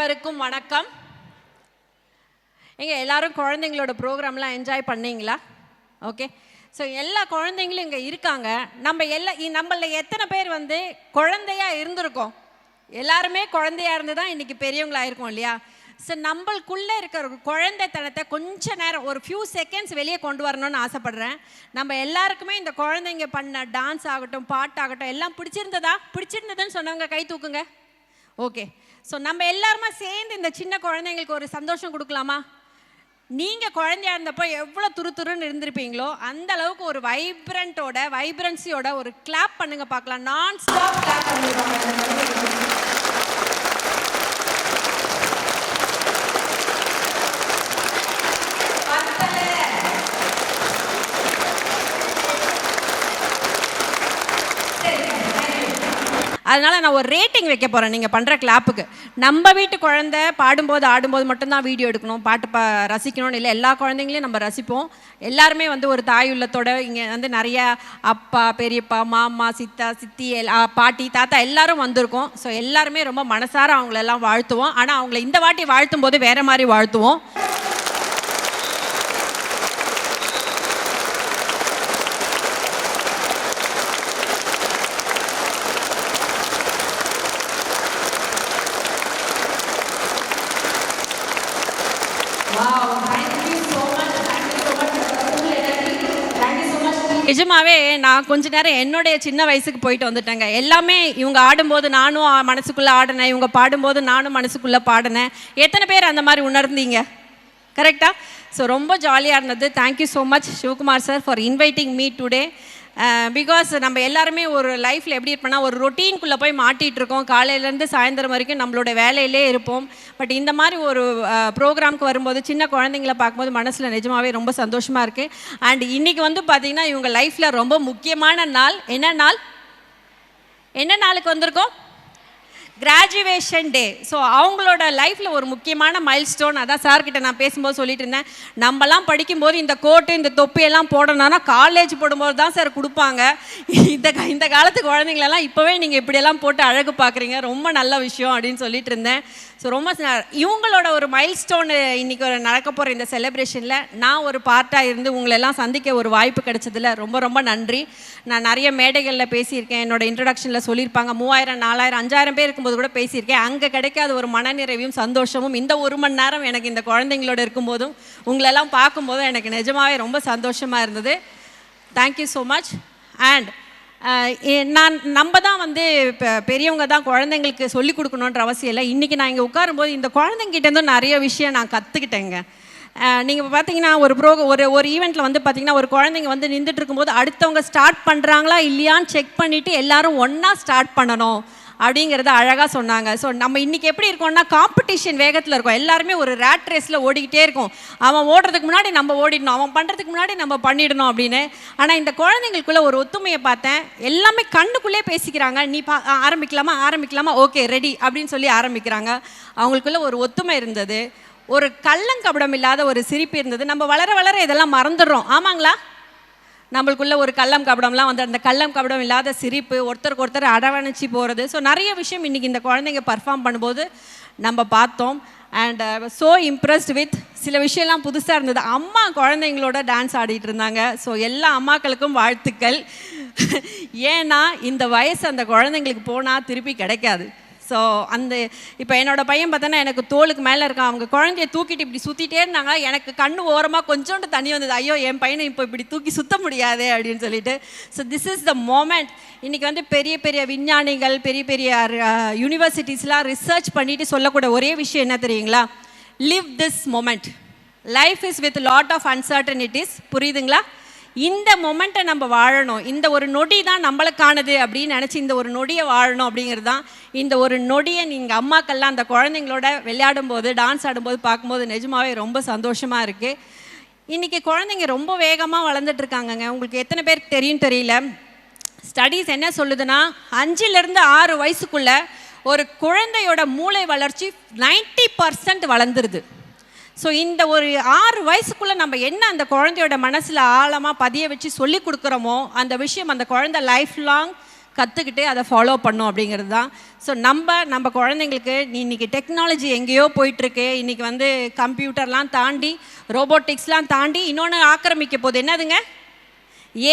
அனைவருக்கும் வணக்கம். எங்கள் எல்லாரும் குழந்தைங்களோட ப்ரோக்ராம்லாம் என்ஜாய் பண்ணீங்களா? ஓகே ஸோ எல்லா குழந்தைங்களும் இங்கே இருக்காங்க. நம்ம எல்லா இ- நம்மள எத்தனை பேர் வந்து குழந்தையாக இருந்திருக்கோம்? எல்லாருமே குழந்தையாக இருந்து தான் இன்றைக்கி பெரியவங்களா இருக்கோம் இல்லையா? ஸோ நம்மளுக்குள்ளே இருக்கிற குழந்தைத்தனத்தை கொஞ்ச நேரம் ஒரு ஃபியூ செகண்ட்ஸ் வெளியே கொண்டு வரணும்னு ஆசைப்பட்றேன். நம்ம எல்லாருக்குமே இந்த குழந்தைங்க பண்ண டான்ஸ் ஆகட்டும் பாட்டாகட்டும் எல்லாம் பிடிச்சிருந்ததா? பிடிச்சிருந்ததுன்னு சொன்னவங்க கை தூக்குங்க. ஓகே ஸோ நம்ம எல்லாருமே சேர்ந்து இந்த சின்ன குழந்தைங்களுக்கு ஒரு சந்தோஷம் கொடுக்கலாமா? நீங்கள் குழந்தையா இருந்தப்போ எவ்வளோ துரு துருன்னு இருந்திருப்பீங்களோ அந்த அளவுக்கு ஒரு வைப்ரண்ட்டோட வைப்ரன்சியோட ஒரு கிளாப் பண்ணுங்க பார்க்கலாம். நான் ஸ்டாப் கிளாப் பண்ணுங்க அதனால் நான் ஒரு ரேட்டிங் வைக்க போகிறேன் நீங்கள் பண்ணுற கிளாப்புக்கு நம்ம வீட்டு குழந்தை பாடும்போது ஆடும்போது மட்டும்தான் வீடியோ எடுக்கணும் பாட்டு பா ரசிக்கணும்னு இல்லை எல்லா குழந்தைங்களையும் நம்ம ரசிப்போம். எல்லாருமே வந்து ஒரு தாய் உள்ளத்தோட இங்கே வந்து நிறைய அப்பா பெரியப்பா மாமா சித்தா சித்தி எல்லா பாட்டி தாத்தா எல்லாரும் வந்திருக்கோம். ஸோ எல்லாருமே ரொம்ப மனசார அவங்களெல்லாம் வாழ்த்துவோம். ஆனால் அவங்கள இந்த வாட்டி வாழ்த்தும் போது வேறு மாதிரி வாழ்த்துவோம். நிஜமாவே நான் கொஞ்ச நேரம் என்னுடைய சின்ன வயசுக்கு போயிட்டு வந்துட்டேங்க. எல்லாமே இவங்க ஆடும்போது நானும் மனசுக்குள்ளே மனசுக்குள்ள ஆடினேன். இவங்க பாடும்போது நானும் மனசுக்குள்ள பாடினேன். எத்தனை பேர் அந்த மாதிரி உணர்ந்தீங்க? கரெக்டா ஸோ ரொம்ப ஜாலியாக இருந்தது. Thank you so much Sivakumar sir for inviting me today because நம்ம எல்லாருமே ஒரு லைஃப்பில் எப்படி இருப்போம்னா ஒரு ரொட்டீன்குள்ளே போய் மாட்டிகிட்டு இருக்கோம் காலையிலேருந்து சாயந்தரம் வரைக்கும் நம்மளோட வேலையிலே இருப்போம். பட் இந்த மாதிரி ஒரு ப்ரோக்ராம்க்கு வரும்போது சின்ன குழந்தைங்கள பார்க்கும்போது மனசில் நிஜமாவே ரொம்ப சந்தோஷமாக இருக்குது அண்ட் இன்றைக்கி வந்து பார்த்திங்கன்னா இவங்க லைஃப்பில் ரொம்ப முக்கியமான நாள். என்ன நாள்? என்ன நாளுக்கு வந்திருக்கோம்? கிராஜுவேஷன் டே ஸோ அவங்களோட லைஃப்பில் ஒரு முக்கியமான மைல் ஸ்டோன் அதான் சார்கிட்ட நான் பேசும்போது சொல்லிட்டு இருந்தேன். நம்மலாம் படிக்கும்போது இந்த கோட்டு இந்த தொப்பியெல்லாம் போடணும்னா காலேஜ் போடும்போது தான் சார் கொடுப்பாங்க. இந்த இந்த காலத்து குழந்தைங்களெல்லாம் இப்போவே நீங்கள் இப்படியெல்லாம் போட்டு அழகு பார்க்குறீங்க. ரொம்ப நல்ல விஷயம் அப்படின்னு சொல்லிட்டு இருந்தேன். ஸோ ரொம்ப இவங்களோட ஒரு மைல் ஸ்டோனு இன்னைக்கு ஒரு நடக்க போகிற இந்த செலிப்ரேஷனில் நான் ஒரு பார்ட்டாக இருந்து உங்களெல்லாம் சந்திக்க ஒரு வாய்ப்பு கிடைச்சதுல ரொம்ப ரொம்ப நன்றி. நான் நிறைய மேடைகளில் பேசியிருக்கேன். என்னோட இன்ட்ரடக்ஷனில் சொல்லியிருப்பாங்க. மூவாயிரம் நாலாயிரம் அஞ்சாயிரம் பேர் இருக்கும்போது கூட பேசியிருக்கேன். அங்கே கிடைக்காத ஒரு மனநிறைவும் சந்தோஷமும் இந்த ஒரு மணி நேரம் எனக்கு இந்த குழந்தைங்களோட இருக்கும்போதும் உங்களெல்லாம் பார்க்கும்போதும் எனக்கு நிஜமாவே ரொம்ப சந்தோஷமாக இருந்தது. தேங்க்யூ ஸோ மச் அண்ட் நான் நம்ம தான் வந்து இப்போ பெரியவங்க தான் குழந்தைங்களுக்கு சொல்லி கொடுக்கணுன்ற அவசியம் இல்லை. இன்றைக்கி நான் இங்கே உட்காரும்போது இந்த குழந்தைங்கிட்டேருந்து நிறைய விஷயம் நான் கற்றுக்கிட்டேங்க நீங்கள் பார்த்தீங்கன்னா ஒரு ப்ரோ ஒரு ஒரு ஈவெண்ட்டில் வந்து பார்த்தீங்கன்னா ஒரு குழந்தைங்க வந்து நின்றுட்டு இருக்கும்போது அடுத்தவங்க ஸ்டார்ட் பண்ணுறாங்களா இல்லையான்னு செக் பண்ணிவிட்டு எல்லாரும் ஒன்றா ஸ்டார்ட் பண்ணணும். அப்படிங்கிறத அழகாக சொன்னாங்க. ஸோ நம்ம இன்றைக்கி எப்படி இருக்கோம்னா காம்படிஷன் வேகத்தில் இருக்கோம். எல்லாருமே ஒரு ரேட் ரேஸில் ஓடிக்கிட்டே இருக்கோம். அவன் ஓடுறதுக்கு முன்னாடி நம்ம ஓடிடணும். அவன் பண்ணுறதுக்கு முன்னாடி நம்ம பண்ணிடணும் அப்படின்னு. ஆனால் இந்த குழந்தைங்களுக்குள்ள ஒரு ஒத்துமையை பார்த்தேன். எல்லாமே கண்ணுக்குள்ளே பேசிக்கிறாங்க. நீ பா ஆரம்பிக்கலாமா? ஆரம்பிக்கலாமா? ஓகே ரெடி அப்படின்னு சொல்லி ஆரம்பிக்கிறாங்க. அவங்களுக்குள்ள ஒரு ஒத்துமை இருந்தது. ஒரு கள்ளங்கபடம் இல்லாத ஒரு சிரிப்பு இருந்தது. நம்ம வளர வளர இதெல்லாம் மறந்துடுறோம். ஆமாங்களா? நம்மளுக்குள்ளே ஒரு கள்ளம் கபடம்லாம் வந்து அந்த கள்ளம் கபடம் இல்லாத சிரிப்பு ஒருத்தருக்கு ஒருத்தர் அரவணைச்சி போகிறது ஸோ நிறைய விஷயம் இன்றைக்கி இந்த குழந்தைங்க பர்ஃபார்ம் பண்ணும்போது நம்ம பார்த்தோம். அண்ட் ஸோ இம்ப்ரெஸ்ட் வித் சில விஷயம்லாம் புதுசாக இருந்தது. அம்மா குழந்தைங்களோட டான்ஸ் ஆடிட்டு இருந்தாங்க. ஸோ எல்லா அம்மாக்களுக்கும் வாழ்த்துக்கள். ஏன்னா இந்த வயசு அந்த குழந்தைங்களுக்கு போனால் திருப்பி கிடைக்காது. ஸோ அந்த இப்போ என்னோட பையன் பார்த்தோன்னா எனக்கு தோளுக்கு மேலே இருக்கான். அவங்க குழந்தைய தூக்கிட்டு இப்படி சுற்றிட்டே இருந்தாங்க எனக்கு கண்ணு ஓரமாக கொஞ்சோண்டு தண்ணி வந்தது. ஐயோ என் பையனை இப்போ இப்படி தூக்கி சுத்த முடியாதே அப்படின்னு சொல்லிட்டு. So this is the moment இன்றைக்கி வந்து பெரிய பெரிய விஞ்ஞானிகள் பெரிய பெரிய யூனிவர்சிட்டிஸ்லாம் ரிசர்ச் பண்ணிட்டு சொல்லக்கூடிய ஒரே விஷயம் என்ன தெரியுங்களா? Live this moment life is with lot of uncertainties புரியுதுங்களா? இந்த மொமெண்ட்டை நம்ம வாழணும். இந்த ஒரு நொடி தான் நம்மளுக்கானது அப்படின்னு நினச்சி இந்த ஒரு நொடியை வாழணும் அப்படிங்கிறது தான் இந்த ஒரு நொடியை நீங்கள் அம்மாக்கள்லாம் அந்த குழந்தைங்களோட விளையாடும் போது டான்ஸ் ஆடும்போது பார்க்கும்போது நிஜமாவே ரொம்ப சந்தோஷமாக இருக்குது இன்றைக்கி குழந்தைங்க ரொம்ப வேகமாக வளர்ந்துட்டு இருக்காங்கங்க. உங்களுக்கு எத்தனை பேருக்கு தெரியும் தெரியல. ஸ்டடீஸ் என்ன சொல்லுதுன்னா அஞ்சுலேருந்து ஆறு வயசுக்குள்ளே ஒரு குழந்தையோட மூளை வளர்ச்சி 90% பர்சன்ட் வளர்ந்துருது. ஸோ இந்த ஒரு ஆறு வயசுக்குள்ளே நம்ம என்ன அந்த குழந்தையோட மனசில் ஆழமாக பதிய வச்சு சொல்லி கொடுக்குறோமோ அந்த விஷயம் அந்த குழந்தை லைஃப் லாங் கற்றுக்கிட்டு அதை ஃபாலோ பண்ணும் அப்படிங்கிறது தான். ஸோ நம்ம நம்ம குழந்தைங்களுக்கு நீ இன்னைக்கு டெக்னாலஜி எங்கேயோ போயிட்டுருக்கு. இன்றைக்கி வந்து கம்ப்யூட்டர்லாம் தாண்டி ரோபோட்டிக்ஸ்லாம் தாண்டி இன்னொன்று ஆக்கிரமிக்க போகுது. என்னதுங்க?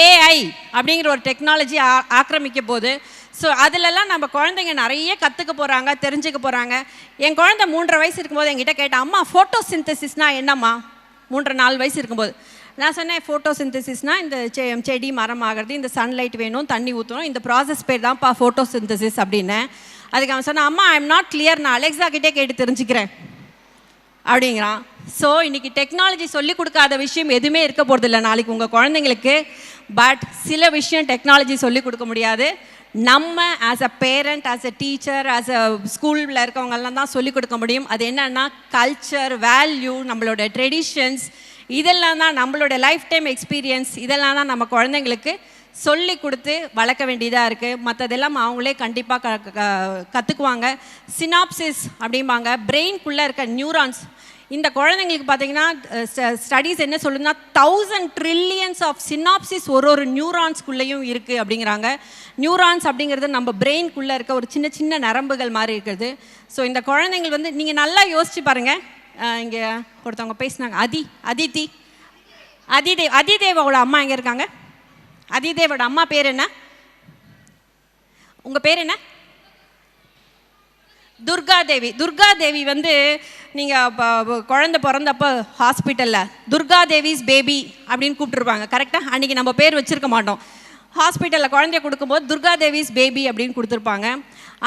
ஏஐ அப்படிங்கிற ஒரு டெக்னாலஜி ஆக்கிரமிக்க போது ஸோ அதிலெல்லாம் நம்ம குழந்தைங்க நிறைய கற்றுக்க போகிறாங்க தெரிஞ்சுக்க போகிறாங்க என் குழந்தை மூன்றரை வயசு இருக்கும்போது என்கிட்ட கேட்டேன் அம்மா ஃபோட்டோ சிந்தசிஸ்னால் என்னம்மா? மூன்றரை நாலு வயசு இருக்கும்போது. நான் சொன்னேன் ஃபோட்டோ சிந்தசிஸ்னால் இந்த செ செடி மரம் ஆகிறது இந்த சன்லைட் வேணும் தண்ணி ஊற்றணும் இந்த ப்ராசஸ் பேர் தான்ப்பா ஃபோட்டோ சிந்தசிஸ் அப்படின்னேன். அதுக்கு அவன் சொன்னான் அம்மா ஐ எம் நாட் கிளியர் நான் அலெக்ஸா கிட்டே கேட்டு தெரிஞ்சுக்கிறேன். அப்படிங்கிறான். ஸோ இன்னைக்கு டெக்னாலஜி சொல்லி கொடுக்காத விஷயம் எதுவுமே இருக்க போகிறதில்ல நாளைக்கு உங்கள் குழந்தைங்களுக்கு. பட் சில விஷயம் டெக்னாலஜி சொல்லி கொடுக்க முடியாது. நம்ம as a parent as a teacher as a ஸ்கூலில் இருக்கவங்கெல்லாம் தான் சொல்லிக் கொடுக்க முடியும். அது என்னன்னா கல்ச்சர் வேல்யூ நம்மளோட ட்ரெடிஷன்ஸ் இதெல்லாம் தான் நம்மளோட லைஃப் டைம் எக்ஸ்பீரியன்ஸ் இதெல்லாம் தான் நம்ம குழந்தைங்களுக்கு சொல்லி கொடுத்து வளர்க்க வேண்டியதாக இருக்குது மற்றதெல்லாம் அவங்களே கண்டிப்பாக க க கற்றுக்குவாங்க சினாப்சிஸ் அப்படிம்பாங்க. பிரெயின்குள்ளே இருக்க நியூரான்ஸ் இந்த குழந்தைங்களுக்கு பார்த்தீங்கன்னா ஸ்டடீஸ் என்ன சொல்லுதுன்னா தௌசண்ட் ட்ரில்லியன்ஸ் ஆஃப் சினாப்சிஸ் ஒரு ஒரு நியூரான்ஸ்குள்ளேயும் இருக்குது அப்படிங்கிறாங்க. நியூரான்ஸ் அப்படிங்கிறது நம்ம பிரெயின்குள்ளே இருக்க ஒரு சின்ன சின்ன நரம்புகள் மாதிரி இருக்குது. ஸோ இந்த குழந்தைங்கள் வந்து நீங்கள் நல்லா யோசிச்சு பாருங்கள் இங்கே ஒருத்தவங்க பேசினாங்க. அதி அதித்தி அதிதேவ் அதிதேவோட அம்மா எங்கே இருக்காங்க? அதிதேவோட அம்மா பேர் என்ன? உங்கள் பேர் என்ன? துர்கா தேவி துர்கா தேவி வந்து நீங்கள் குழந்தை பிறந்தப்போ ஹாஸ்பிட்டலில் துர்கா தேவிஸ் பேபி அப்படின்னு கூப்பிட்டுருப்பாங்க. கரெக்டாக அன்றைக்கி நம்ம பேர் வச்சுருக்க மாட்டோம். ஹாஸ்பிட்டலில் குழந்தைய கொடுக்கும்போது துர்கா தேவிஸ் பேபி அப்படின்னு கொடுத்துருப்பாங்க.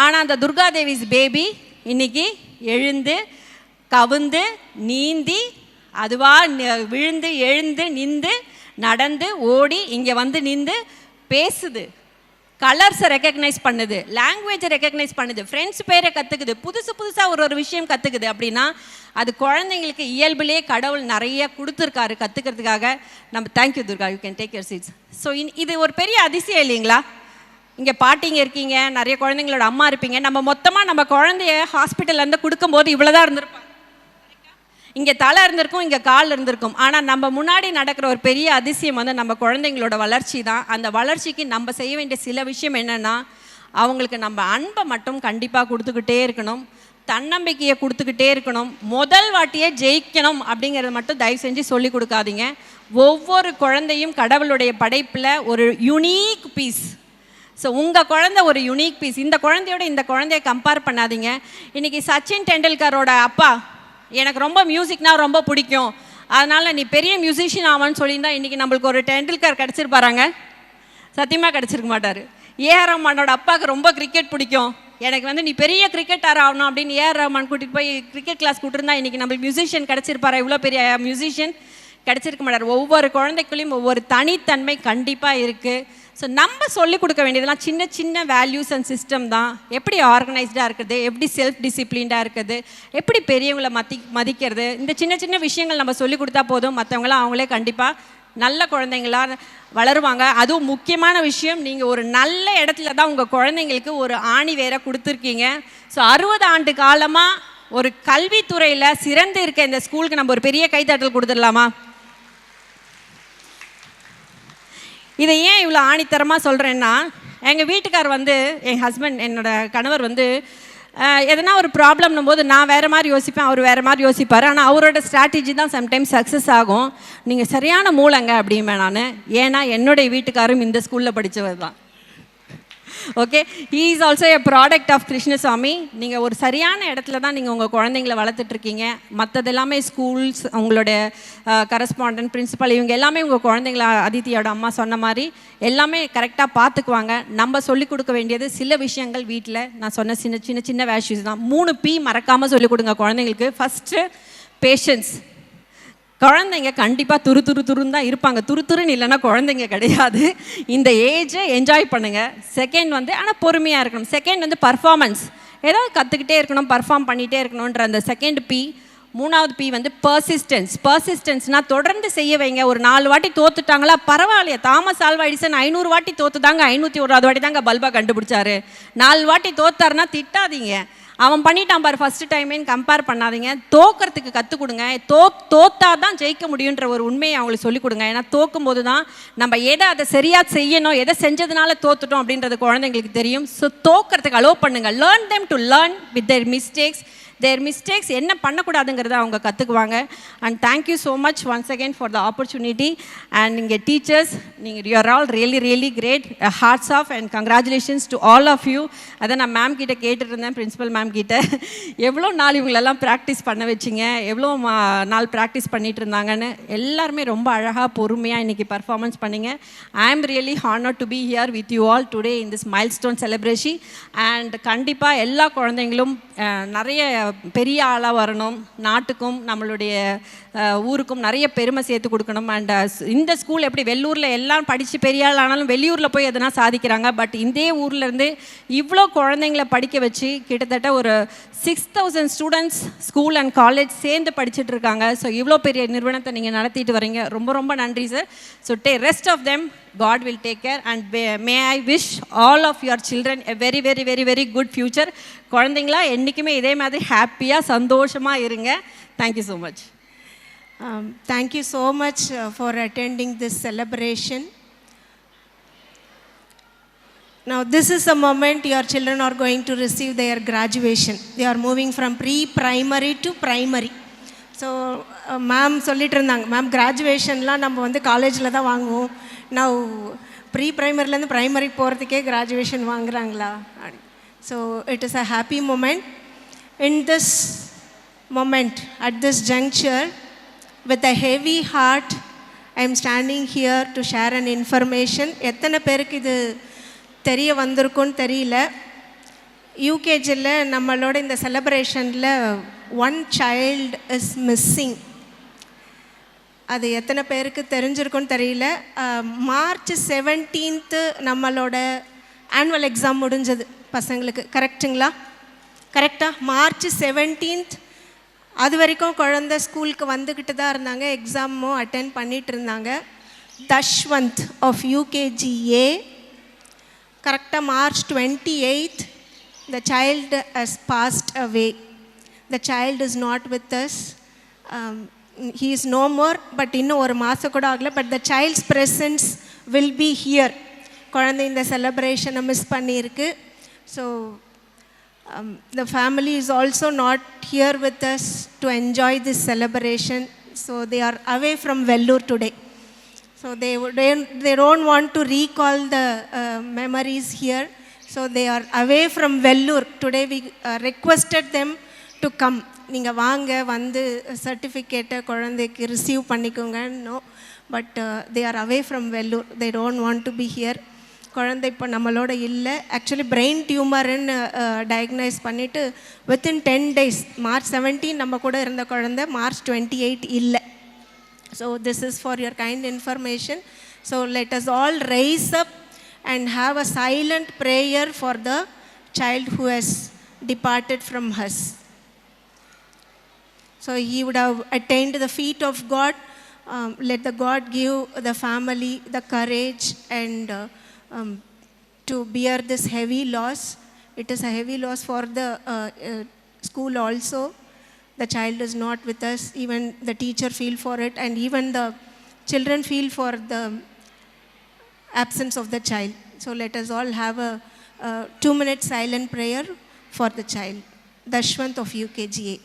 ஆனால் அந்த துர்கா தேவிஸ் பேபி இன்னைக்கு எழுந்து கவுந்து நீந்தி அதுவாக விழுந்து எழுந்து நின்று நடந்து ஓடி இங்கே வந்து நின்று பேசுது. கலர்ஸை ரெக்கக்னைஸ் பண்ணுது லாங்குவேஜை ரெக்கக்னைஸ் பண்ணுது ஃப்ரெண்ட்ஸ் பேரை கற்றுக்குது புதுசு புதுசாக ஒரு ஒரு விஷயம் கற்றுக்குது அப்படின்னா அது குழந்தைங்களுக்கு இயல்பிலே கடவுள் நிறைய கொடுத்துருக்காரு கற்றுக்கிறதுக்காக நம்ம thank you Durga. You can take your seats so இது ஒரு பெரிய அதிசயம் இல்லைங்களா? இங்கே பாட்டிங்க இருக்கீங்க நிறைய குழந்தைங்களோட அம்மா இருப்பீங்க. நம்ம மொத்தமாக நம்ம குழந்தைய ஹாஸ்பிட்டல்லேருந்து கொடுக்கும்போது இவ்வளோ தான் இருந்திருப்பாங்க இங்கே தலை இருந்திருக்கும் இங்கே கால் இருந்திருக்கும். ஆனால் நம்ம முன்னாடி நடக்கிற ஒரு பெரிய அதிசயம் வந்து நம்ம குழந்தைங்களோட வளர்ச்சி தான். அந்த வளர்ச்சிக்கு நம்ம செய்ய வேண்டிய சில விஷயம் என்னென்னா அவங்களுக்கு நம்ம அன்பை மட்டும் கண்டிப்பாக கொடுத்துக்கிட்டே இருக்கணும். தன்னம்பிக்கையை கொடுத்துக்கிட்டே இருக்கணும். முதல் வாட்டியே ஜெயிக்கணும் அப்படிங்கிறத மட்டும் தயவு செஞ்சு சொல்லி கொடுக்காதீங்க. ஒவ்வொரு குழந்தையும் கடவுளுடைய படைப்பில் ஒரு யுனீக் பீஸ் ஸோ உங்கள் குழந்தை ஒரு யுனீக் பீஸ் இந்த குழந்தையோட இந்த குழந்தைய கம்பேர் பண்ணாதீங்க. இன்னைக்கு சச்சின் டெண்டுல்கரோட அப்பா எனக்கு ரொம்ப மியூசிக்னால் ரொம்ப பிடிக்கும். அதனால் நீ பெரிய மியூசிஷியன் ஆவான்னு சொல்லியிருந்தா இன்றைக்கி நம்மளுக்கு ஒரு டெண்டுல்கர் கிடச்சிருப்பாராங்க? சத்தியமாக கிடச்சிருக்க மாட்டார். ஏஆர் ரஹ்மானோட அப்பாவுக்கு ரொம்ப கிரிக்கெட் பிடிக்கும். எனக்கு வந்து நீ பெரிய கிரிக்கெட்டர் ஆகணும் அப்படின்னு ஏஆர் ரஹ்மான் கூட்டிகிட்டு போய் கிரிக்கெட் கிளாஸ் கூட்டிருந்தா இன்றைக்கி நம்மளுக்கு மியூசிஷியன் கிடச்சிருப்பாரா? இவ்வளோ பெரிய மியூசிஷியன் கிடச்சிருக்க மாட்டார். ஒவ்வொரு குழந்தைக்குள்ளேயும் ஒவ்வொரு தனித்தன்மை கண்டிப்பாக இருக்குது ஸோ நம்ம சொல்லிக் கொடுக்க வேண்டியதெல்லாம் சின்ன சின்ன வேல்யூஸ் அண்ட் சிஸ்டம் தான். எப்படி ஆர்கனைஸ்டாக இருக்குது எப்படி செல்ஃப் டிசிப்ளின்டாக இருக்குது எப்படி பெரியவங்களை மதி மதிக்கிறது? இந்த சின்ன சின்ன விஷயங்கள் நம்ம சொல்லிக் கொடுத்தா போதும். மற்றவங்களாம் அவங்களே கண்டிப்பாக நல்ல குழந்தைங்களா வளருவாங்க. அதுவும் முக்கியமான விஷயம் நீங்கள் ஒரு நல்ல இடத்துல தான் உங்கள் குழந்தைங்களுக்கு ஒரு ஆணி வேற கொடுத்துருக்கீங்க. ஸோ அறுபது ஆண்டு காலமாக ஒரு கல்வித்துறையில் சிறந்து இருக்க இந்த ஸ்கூலுக்கு நம்ம ஒரு பெரிய கைத்தட்டல் கொடுத்துடலாமா? இதை ஏன் இவ்வளோ ஆணித்தரமாக சொல்கிறேன்னா எங்கள் வீட்டுக்கார் வந்து என் ஹஸ்பண்ட் என்னோடய கணவர் வந்து எதனா ஒரு ப்ராப்ளம்னும் போது நான் வேறு மாதிரி யோசிப்பேன் அவர் வேறு மாதிரி யோசிப்பார். ஆனால் அவரோட ஸ்ட்ராட்டஜி தான் சம்டைம்ஸ் சக்ஸஸ் ஆகும். நீங்கள் சரியான மூளைங்க அப்படிம்பேன் நான். ஏன்னா என்னுடைய வீட்டுக்காரும் இந்த ஸ்கூலில் படித்தவர் தான். Okay he is also a product of Krishnasamy நீங்கள் ஒரு சரியான இடத்துல தான் நீங்கள் உங்கள் குழந்தைங்கள வளர்த்துட்ருக்கீங்க மற்றது எல்லாமே ஸ்கூல்ஸ் உங்களோட கரஸ்பாண்டன்ட் பிரின்ஸிபல் இவங்க எல்லாமே உங்கள் குழந்தைங்கள அதித்தியோட அம்மா சொன்ன மாதிரி எல்லாமே கரெக்டாக பார்த்துக்குவாங்க. நம்ம சொல்லிக் கொடுக்க வேண்டியது சில விஷயங்கள் வீட்டில் நான் சொன்ன சின்ன சின்ன சின்ன வேஷ்யூஸ் தான். மூணு பி மறக்காமல் சொல்லிக் கொடுங்க குழந்தைங்களுக்கு. ஃபஸ்ட்டு பேஷன்ஸ் குழந்தைங்க கண்டிப்பாக துரு துரு துருன்னு தான் இருப்பாங்க. துரு துருன்னு இல்லைன்னா குழந்தைங்க கிடையாது. இந்த ஏஜை என்ஜாய் பண்ணுங்கள் செகண்ட் வந்து ஆனால் பொறுமையாக இருக்கணும். செகண்ட் வந்து பர்ஃபார்மன்ஸ் ஏதாவது கற்றுக்கிட்டே இருக்கணும் பர்ஃபார்ம் பண்ணிகிட்டே இருக்கணுன்ற அந்த செகண்ட் பி மூணாவது பி வந்து பர்சிஸ்டன்ஸ் பர்சிஸ்டன்ஸ்னால் தொடர்ந்து செய்ய வைங்க. ஒரு நாலு வாட்டி தோத்துட்டாங்களா பரவாயில்லையா. தாமஸ் ஆல்வா எடிசன் ஐநூறு வாட்டி தோத்துதாங்க. ஐநூற்றி ஓராவது வாட்டி தாங்க பல்பா கண்டுபிடிச்சாரு. நாலு வாட்டி தோத்தாருன்னா திட்டாதீங்க. அவன் பண்ணிட்டான் பாரு ஃபர்ஸ்ட் டைமேன்னு கம்பேர் பண்ணாதீங்க. தோக்கிறதுக்கு கற்றுக் கொடுங்க தோ தோத்தா தான் ஜெயிக்க முடியுன்ற ஒரு உண்மையை அவங்களுக்கு சொல்லிக் கொடுங்க ஏன்னா தோக்கும் போது தான் நம்ம எதை அதை சரியாக செய்யணும் எதை செஞ்சதுனால தோத்துட்டோம் அப்படின்றது குழந்தைங்களுக்கு தெரியும். ஸோ தோக்கிறதுக்கு அலோவ் பண்ணுங்க. Learn them to learn with their mistakes their mistakes என்ன பண்ணக்கூடாதுங்கிறத அவங்க கற்றுக்குவாங்க and thank you so much once again for the opportunity and இங்கே டீச்சர்ஸ் நீங்கள் you are all really really great hearts of and congratulations to all of you அதை நான் ma'am கிட்ட கேட்டுட்டு இருந்தேன் மேம் கிட்ட. எவ்வளோ நாள் இவங்களெல்லாம் ப்ராக்டிஸ் பண்ண வச்சிங்க? எவ்வளோ மா- நாள் ப்ராக்டிஸ் பண்ணிட்டு இருந்தாங்கன்னு எல்லாருமே ரொம்ப அழகாக பொறுமையாக இன்றைக்கி பர்ஃபார்மன்ஸ் பண்ணிங்க. I am really honour to be here with you all today in this milestone celebration and கண்டிப்பாக எல்லா குழந்தைங்களும் நிறைய பெரிய ஆளாக வரணும். நாட்டுக்கும் நம்மளுடைய ஊருக்கும் நிறைய பெருமை சேர்த்து கொடுக்கணும். அண்ட் இந்த ஸ்கூல் எப்படி வெள்ளூரில் எல்லாம் படித்து பெரிய ஆள் ஆனாலும் வெளியூரில் போய் எதனா சாதிக்கிறாங்க. பட் இதே ஊர்லேருந்து இவ்வளோ குழந்தைங்கள படிக்க வச்சு கிட்டத்தட்ட ஒரு six thousand students school and college சேர்ந்து படிச்சுட்டு இருக்காங்க. ஸோ இவ்வளோ பெரிய நிறுவனத்தை நீங்கள் நடத்திட்டு வரீங்க. ரொம்ப ரொம்ப நன்றி sir so the rest of them God will take care and may I wish all of your children a very very very very good future குழந்தைங்களா என்றைக்குமே இதே மாதிரி ஹாப்பியாக சந்தோஷமாக இருங்க. Thank you so much Um, thank you so much uh, for attending this celebration. Now, this is a moment your children are going to receive their graduation. They are moving from pre-primary to primary. So ma'am சொல்லிட்டு இருந்தாங்க ma'am கிராஜுவேஷன்லாம் நம்ம வந்து காலேஜில் தான் வாங்குவோம் நான் pre ப்ரைமரிலேருந்து primary போகிறதுக்கே graduation வாங்குறாங்களா so it is a happy moment in this moment at this juncture with a heavy heart I am standing here to share an information எத்தனை பேருக்கு இது தெரிய வந்திருக்கும்னு தெரியல. யூகேஜியில் நம்மளோட இந்த செலப்ரேஷனில் ஒன் சைல்டு இஸ் மிஸ்ஸிங் அது எத்தனை பேருக்கு தெரிஞ்சிருக்குன்னு தெரியல. மார்ச் செவன்டீன்த்து நம்மளோட ஆனுவல் எக்ஸாம் முடிஞ்சது. பசங்களுக்கு கரெக்ட்டுங்களா கரெக்டாக மார்ச் செவன்டீன்த் அது வரைக்கும் குழந்த ஸ்கூலுக்கு வந்துக்கிட்டு தான் இருந்தாங்க. எக்ஸாமும் அட்டென்ட் பண்ணிட்டு இருந்தாங்க. தஷ்வந்த் ஆஃப் யூகேஜிஏ கரெக்டாக March twenty eighth the child has passed away the child is not with us he is no more but இன்னும் ஒரு மாதம் கூட ஆகலை. But the child's presence will be here குழந்தை இந்த செலப்ரேஷனை மிஸ் பண்ணியிருக்கு. So um, the family is also not here with us to enjoy this celebration. So they are away from Vellur today. So they, they, they don't want to recall the uh, memories here. So they are away from Vellur. Today we uh, requested them to come. நீங்கள் வாங்க வந்து சர்டிஃபிகேட்டை குழந்தைக்கு receive பண்ணிக்கோங்கன்னு but they are away from Vellore they don't want to be here குழந்தை இப்போ நம்மளோட இல்லை. Actually brain டியூமர்னு டயக்னைஸ் பண்ணிவிட்டு within ten days March seventeen நம்ம கூட இருந்த குழந்தை மார்ச் டுவெண்ட்டி எயிட் இல்லை. So this is for your kind information so let us all rise up and have a silent prayer for the child who has departed from has So he would have attained the feet of God. Um, let the God give the family the courage and uh, um, to bear this heavy loss. It is a heavy loss for the uh, uh, school also. The child is not with us. Even the teacher feel for it, and even the children feel for the absence of the child. So let us all have a, a two-minute silent prayer for the child. Dashwant of UKGA.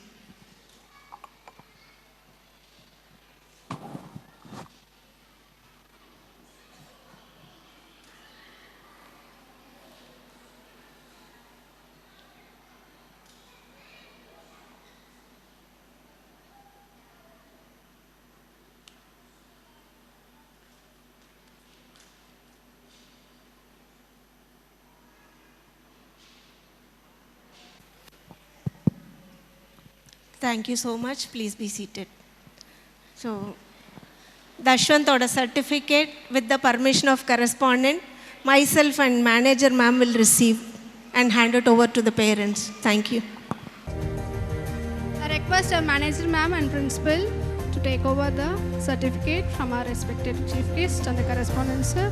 Thank you so much. Please be seated. So, Dashwantoda certificate with the permission of correspondent, myself and manager ma'am will receive and hand it over to the parents. Thank you. I request our manager ma'am and principal to take over the certificate from our respected chief guest and the correspondent sir.